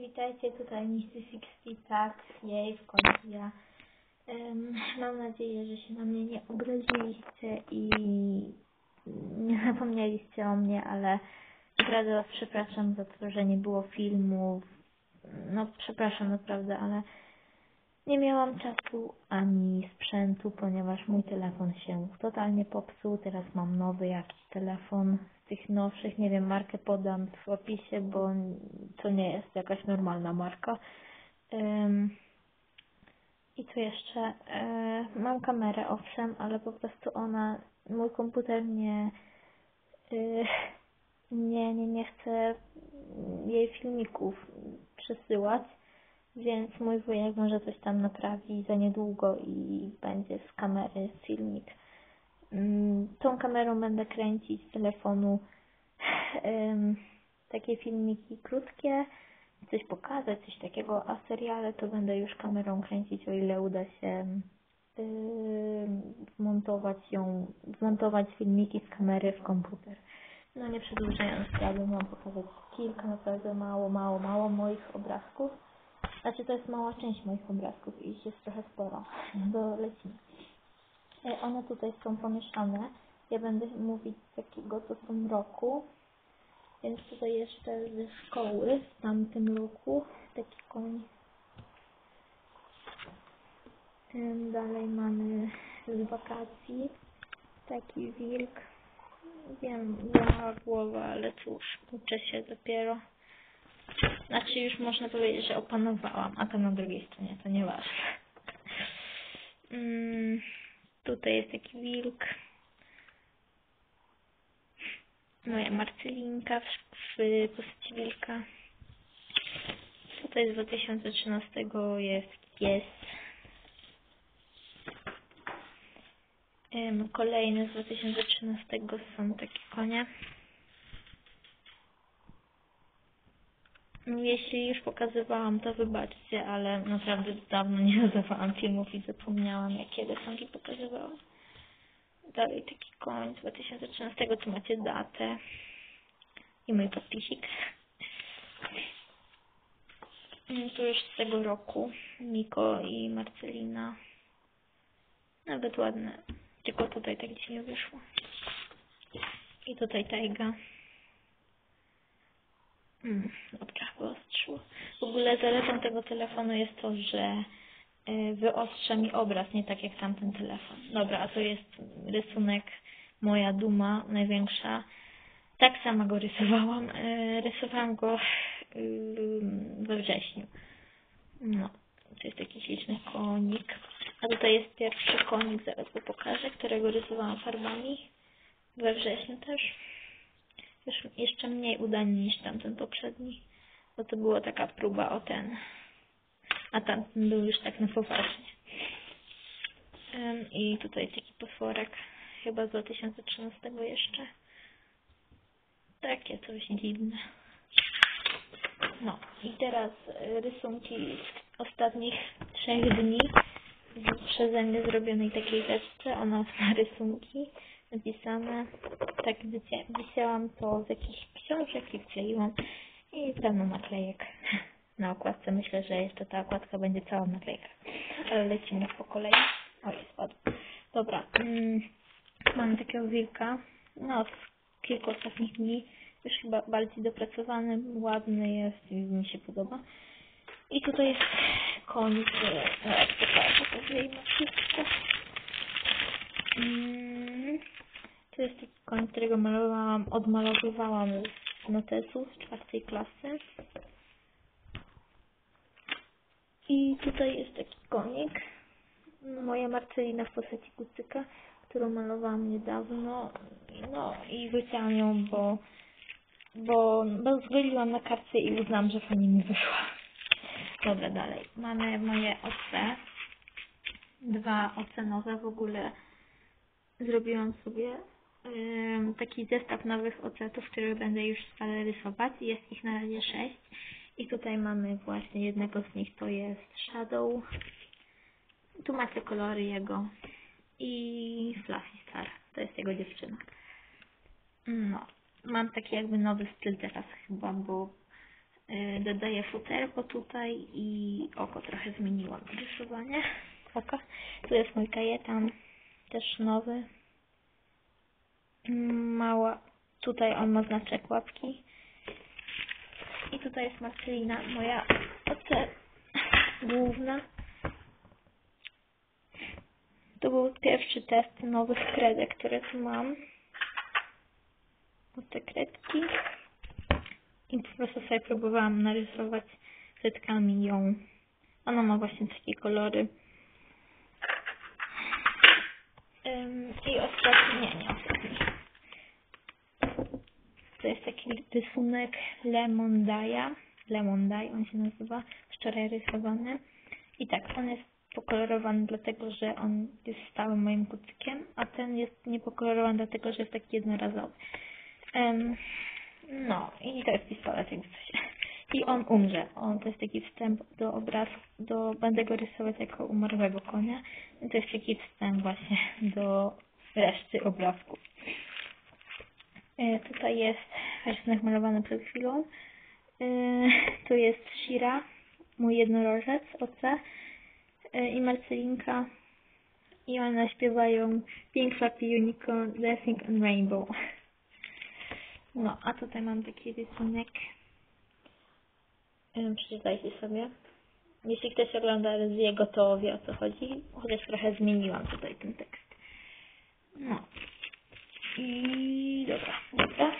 witajcie tutaj Misty Sixty, tak, jej, w końcu ja. Em, mam nadzieję, że się na mnie nie obraziliście i nie zapomnieliście o mnie, ale naprawdę was przepraszam za to, że nie było filmów. No, przepraszam naprawdę, ale nie miałam czasu ani sprzętu, ponieważ mój telefon się totalnie popsuł. Teraz mam nowy jakiś telefon tych nowszych. Nie wiem, markę podam w opisie, bo to nie jest jakaś normalna marka. I co jeszcze? E, mam kamerę, owszem, ale po prostu ona, mój komputer nie, y, nie, nie, nie chce jej filmików przesyłać. Więc mój wujek może coś tam naprawi za niedługo i będzie z kamery filmik. Mm, Tą kamerą będę kręcić z telefonu takie filmiki krótkie, coś pokazać, coś takiego, a seriale to będę już kamerą kręcić, o ile uda się wmontować ją, wmontować filmiki z kamery w komputer. No nie przedłużając, chciałabym Wam pokazać kilka naprawdę mało, mało, mało moich obrazków. Znaczy to jest mała część moich obrazków i ich jest trochę sporo. To lecimy. E, One tutaj są pomieszane. Ja będę mówić z jakiego to są roku. Więc tutaj jeszcze ze szkoły w tamtym roku taki koń. Dalej mamy z wakacji taki wilk. Wiem, mała głowa, ale cóż, uczę się dopiero. Znaczy już można powiedzieć, że opanowałam, a to na drugiej stronie, to nieważne. Mm, tutaj jest taki wilk. Moja Marcelinka w, w postaci wilka. Tutaj z 2013 jest pies. Kolejne z 2013 są takie konie. Jeśli już pokazywałam, to wybaczcie, ale naprawdę dawno nie dodawałam filmów i zapomniałam, jakie rysunki pokazywałam. Dalej taki z 2013, tu macie datę i mój podpisik. Mm, Tu już z tego roku Miko i Marcelina. Nawet ładne, tylko tutaj tak dziwnie wyszło. I tutaj Tajga. Mm, wyostrzyło. W ogóle zaletą tego telefonu jest to, że y, wyostrza mi obraz, nie tak jak tamten telefon. Dobra, a to jest rysunek moja duma największa. Tak sama go rysowałam. Y, Rysowałam go y, we wrześniu. No, to jest taki śliczny konik. A tutaj jest pierwszy konik, zaraz go pokażę, którego rysowałam farbami we wrześniu też. Jeszcze mniej udanie niż tamten poprzedni, bo to była taka próba o ten, a tamten był już tak na poważnie. I tutaj taki potworek, chyba z 2013 jeszcze. Takie coś dziwne. No i teraz y, rysunki z ostatnich trzech dni przeze mnie zrobionej takiej teczce. Ona ma rysunki napisane. Tak wycięłam to z jakichś książek i wkleiłam i pełno naklejek na okładce. Myślę, że jeszcze ta okładka będzie cała naklejka. Ale lecimy po kolei. Oj, spadł. Dobra. Mm, mam takiego wilka. No, z kilku ostatnich dni. Już chyba bardziej dopracowany, ładny jest i mi się podoba. I tutaj jest koń, który pokażę, to wyjmę wszystko. Mm, to jest koń, którego malowałam, odmalowywałam z notesu z czwartej klasy. I tutaj jest taki konik. Moja Marcelina w postaci kucyka, którą malowałam niedawno. No i wycięłam ją, bo, bo, bo na kartce i uznałam, że fajnie mi wyszła. Dobra, dalej. Mamy moje OC. Dwa ocenowe w ogóle. Zrobiłam sobie taki zestaw nowych ocetów, które będę już stale rysować. Jest ich na razie sześć. I tutaj mamy właśnie jednego z nich, to jest Shadow. Tu macie kolory jego. I Fluffy Star, to jest jego dziewczyna. No, mam taki jakby nowy styl teraz chyba, bo y, dodaję futerko tutaj i oko trochę zmieniłam rysowanie oka. Tu jest mój kajetan, też nowy. Mała, tutaj on ma znaczek łapki. I tutaj jest Marcelina, moja oce główna. To był pierwszy test nowych kredek, które tu mam. O te kredki. I po prostu sobie próbowałam narysować kredkami ją. Ona ma właśnie takie kolory. Ym, I ostatni, nie, nie. To jest taki rysunek Lemon Daya. Lemon Day on się nazywa. Wczoraj rysowany. I tak, on jest pokolorowany dlatego, że on jest stałym moim kucykiem, a ten jest niepokolorowany dlatego, że jest taki jednorazowy. Em, no, i to jest pistolet, jakby coś. I on umrze. On to jest taki wstęp do obrazu, do, będę go rysować jako umarłego konia. I to jest taki wstęp właśnie do reszty obrazków. E, tutaj jest rysunek malowany przed chwilą. E, tu jest Shira, mój jednorożec, oce e, i Marcelinka. I one śpiewają Pink Fluffy Unicorn, Dancing on Rainbow. No, a tutaj mam taki rysunek. Przeczytajcie sobie. Jeśli ktoś ogląda jego, to wie o co chodzi. Chociaż trochę zmieniłam tutaj ten tekst. No. I dobra, dobra.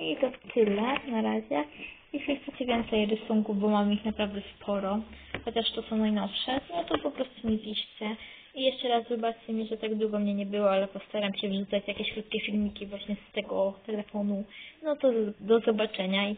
I to tyle na razie. Jeśli chcecie więcej rysunków, bo mam ich naprawdę sporo, chociaż to są najnowsze, no to po prostu mi piszcie. I jeszcze raz wybaczcie mi, że tak długo mnie nie było, ale postaram się wrzucać jakieś krótkie filmiki właśnie z tego telefonu. No to do zobaczenia i